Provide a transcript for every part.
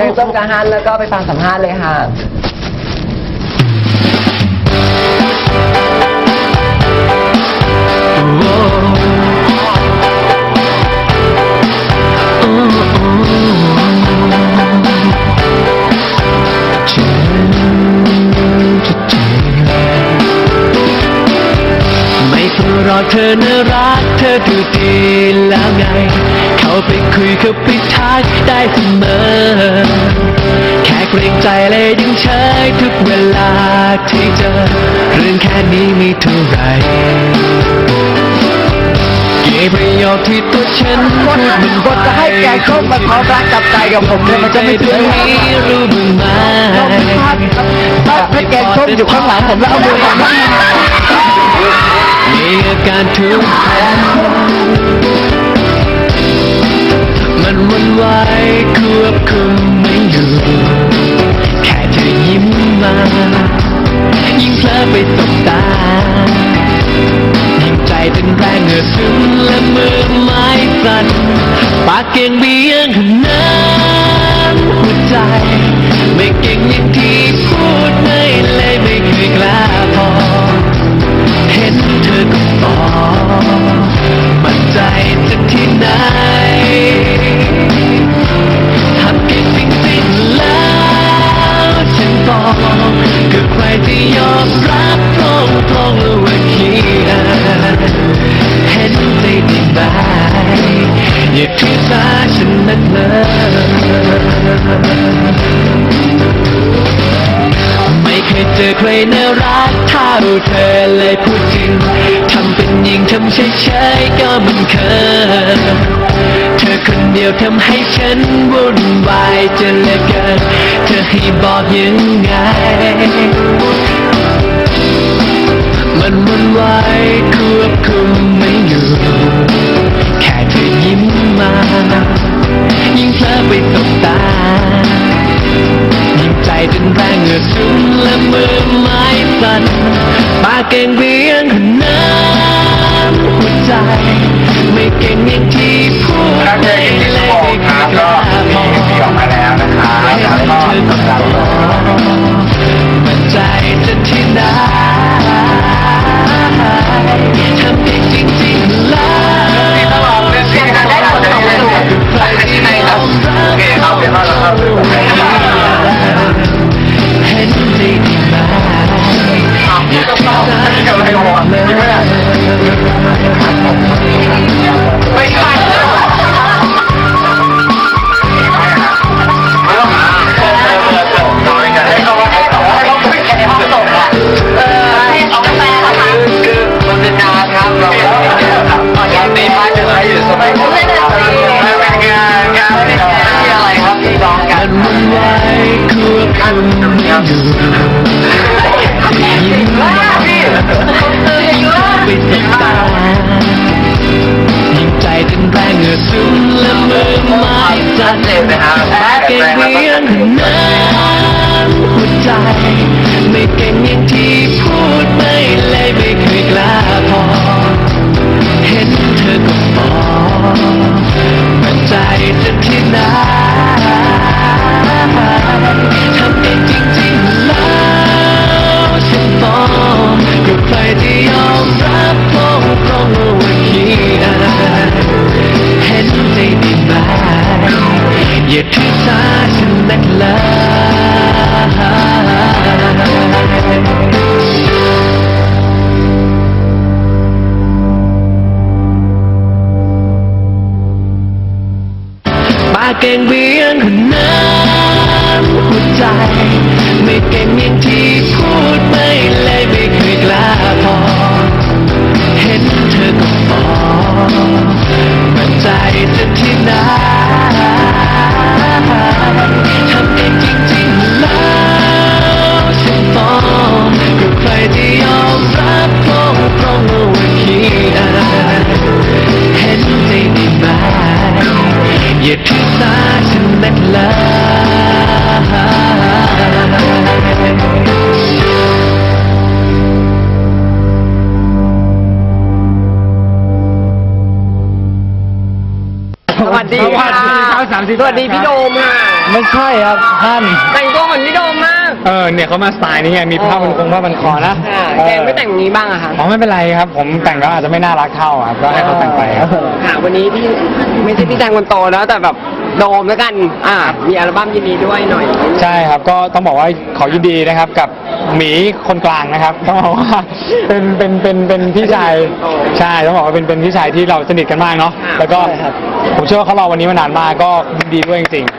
ยังส้มกับฮันแล้วก็ไปฟังสัมภาษณ์เลยค่ะเธอน่ารักเธอดูดีแล้วไง ไปคุยกับไปทักได้เสมอ แค่เกรงใจเลยดึงเฉยทุกเวลาที่เจอ เรื่องแค่นี้ไม่เท่าไหรกี่ประโยคที่ตัวฉันพูดมันบทจะให้แกส้มมาพร้อมรักกับใจกับผมเลยมันจะไม่เธถึองนี้รู้บ้างไหมถ้าถ้าแกงส้มอยู่ข้างหลังผมแล้วเอามือมานั่งมีอาการทุกข์ มันวันไหวควบคุมไม่อยู่แค่เธอยิ้มมา ยิ่งเพลอไปตบตายิ่งใจเต้นแรงเหงื่อซึมและมือไม้สั่นปากเก่งเบี้ยงขนาดหัวใจ ไม่เก่งอย่างที่ อย่าถือสาฉันนักเลยไม่เคยเจอใครน่ารักเท่าเธอเลยพูดจริงทำเป็นยิงทำเฉยๆก็มันเคยเธอคนเดียวทำให้ฉันวุ่นวายจนเหลือเกินเธอให้บอกยังไง มันวุ่นวาย มื่อซึมและมือไม้สั่นปากเก่งเบียงนาดหัวใจ ไม่เก่งอย่างที่พูดครับเจไม่อกันที่ชั่วโมไม่งเคครับก็มีมีอยกล้าพออกมาแล้วนะครับแล้วก็กำลังมั่นใจจะที่ไหนทำได้จริงๆ นนมันไหวควบคุมไม่อยู่ยิ้มมายิ่งไปสบตายิ้มใจเต้นแรงเหงื่อซึมและมือไม้สั่นปากเก่งเพียงขนาดหัวใจ ไม่เก่งอย่างที่พูดไม่เลยไม่เคยกล้าพอ เห็นเธอก็บอมันใจจะที่ไหนทำได้จริงๆแล้วฉันบอกกับใครที่ยอมรับตรงตรงว่าขียเห็นใจไดีไหมอย่าถือสาฉันนักเลย วัสดีค่ะสวัสดีครับที่สวัสดีพี่โดมค่ะไม่ใช่ครับท่าน แต่งตัวเหมือนพี่โดมมากเออเนี่ยเขามาสไตล์นี้ไงมีผ้าพันคงผ้าพันคอนะค่ะแกไม่แต่งอย่างนี้บ้างอะคะอ๋อไม่เป็นไรครับ ผมแต่งก็อาจจะไม่น่ารักเท่าครับก็ให้เขาแต่งไปครับ ค่ะวันนี้พี่ไม่ใช่พี่แจงคนโตแล้วแต่แบบ โดมแล้วกัน อ่า มีอัลบั้มยินดีด้วยหน่อย ใช่ครับก็ต้องบอกว่าขอยินดีนะครับกับหมีคนกลางนะครับต้องบอกว่าเป็นเป็นเป็นเป็นพี่ชายใช่ต้องบอกว่าเป็นเป็นพี่ชายที่เราสนิทกันมากเนาะแล้วก็ใช่ครับ ผมเชื่อว่าเขารอวันนี้มานานมากก็ยินดีด้วยจริงๆ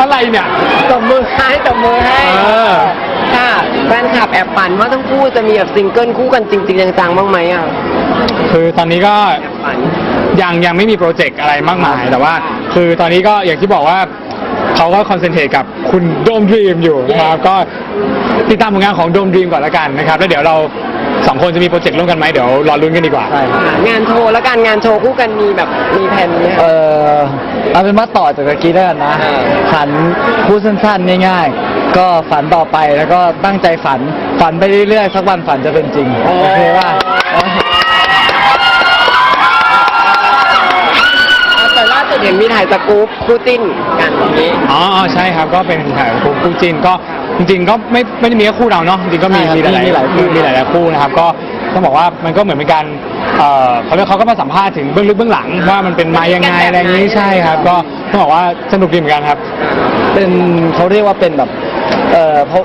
อะไรเนี่ย ตบมือให้ตบมือให้เออ ค่ะแฟนคลับแอบฝันว่าทั้งคู่จะมีแบบซิงเกิลคู่กันจริง ๆ จังๆบ้างไหมอะคือตอนนี้ก็ แอบฝัน ยังยังไม่มีโปรเจกต์อะไรมากมาย แต่ว่า คือตอนนี้ก็อย่างที่บอกว่าเขาก็คอนเซนเทรตกับคุณโดมดรีมอยู่นะครับก็ติดตามผลงานของโดมดรีมก่อนละกันนะครับแล้วเดี๋ยวเราสองคนจะมีโปรเจกต์ร่วมกันไหมเดี๋ยวรอลุ้นกันดีกว่าใช่ครับอ่างานโชว์แล้วกันงานโชว์คู่กันมีแบบมีแผนไหมเอคะอเอาเป็นว่าต่อจากตะกี้แล้วกันนะเออ ฝันพูดสั้นๆง่ายๆ ก็ฝันต่อไปแล้วก็ตั้งใจฝันฝันไปเรื่อยๆ สักวันฝันจะเป็นจริงโอเคว่า ห็นมีถ่ายสกู๊ปคู่จิ้นกันอย่างนี้ อ๋ออ๋อใช่ครับก็เป็นถ่ายคู่คู่จินก็จริง ๆ ก็ไม่ไม่ได้มีแค่คู่เราเนาะจริงๆก็มีใช่ครับมีหลายมีมีหลายคู่ มีหลายๆคู่นะครับก็ต้องบอกว่ามันก็เหมือนเป็นการเอ่อเขาเรียกเขาก็มาสัมภาษณ์ถึงเบื้องลึกเบื้องหลังว่ามันเป็นมายังไงอะไรอย่างนี้ใช่ครับ ก็ต้องบอกว่าสนุกดีเหมือนกันครับ เป็นเขาเรียกว่าเป็นแบบ เออเพราะ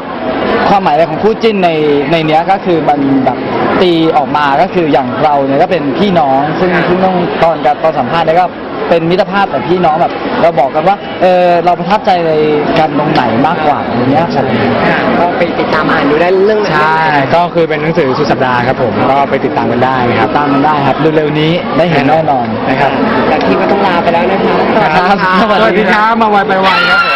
ความหมายอะไรของคู่จิ้นในในเนี้ยก็คือมันแบบตีออกมาก็คืออย่างเราเนี่ยก็เป็นพี่น้อง ซึ่งซึ่งต้องตอนการตอนสัมภาษณ์เนี่ยก็ เป็นมิตรภาพแต่พี่น้องแบบ เราบอกกันว่าเออเราประทับใจในกันตรงไหนมากกว่าอย่างเงี้ยครับค่ะก็ไปติดตามอ่านดูได้เรื่องไหนใช่ก็คือเป็นหนังสือสุดสัปดาห์ครับผมก็ไปติดตามกันได้นะครับตามมันได้ครับเร็วๆนี้ได้เห็นแน่นอนนะครับ แต่ที่ก็ต้องลาไปแล้วนะคะ ครับสวัสดีครับมาไวไปไวครับผม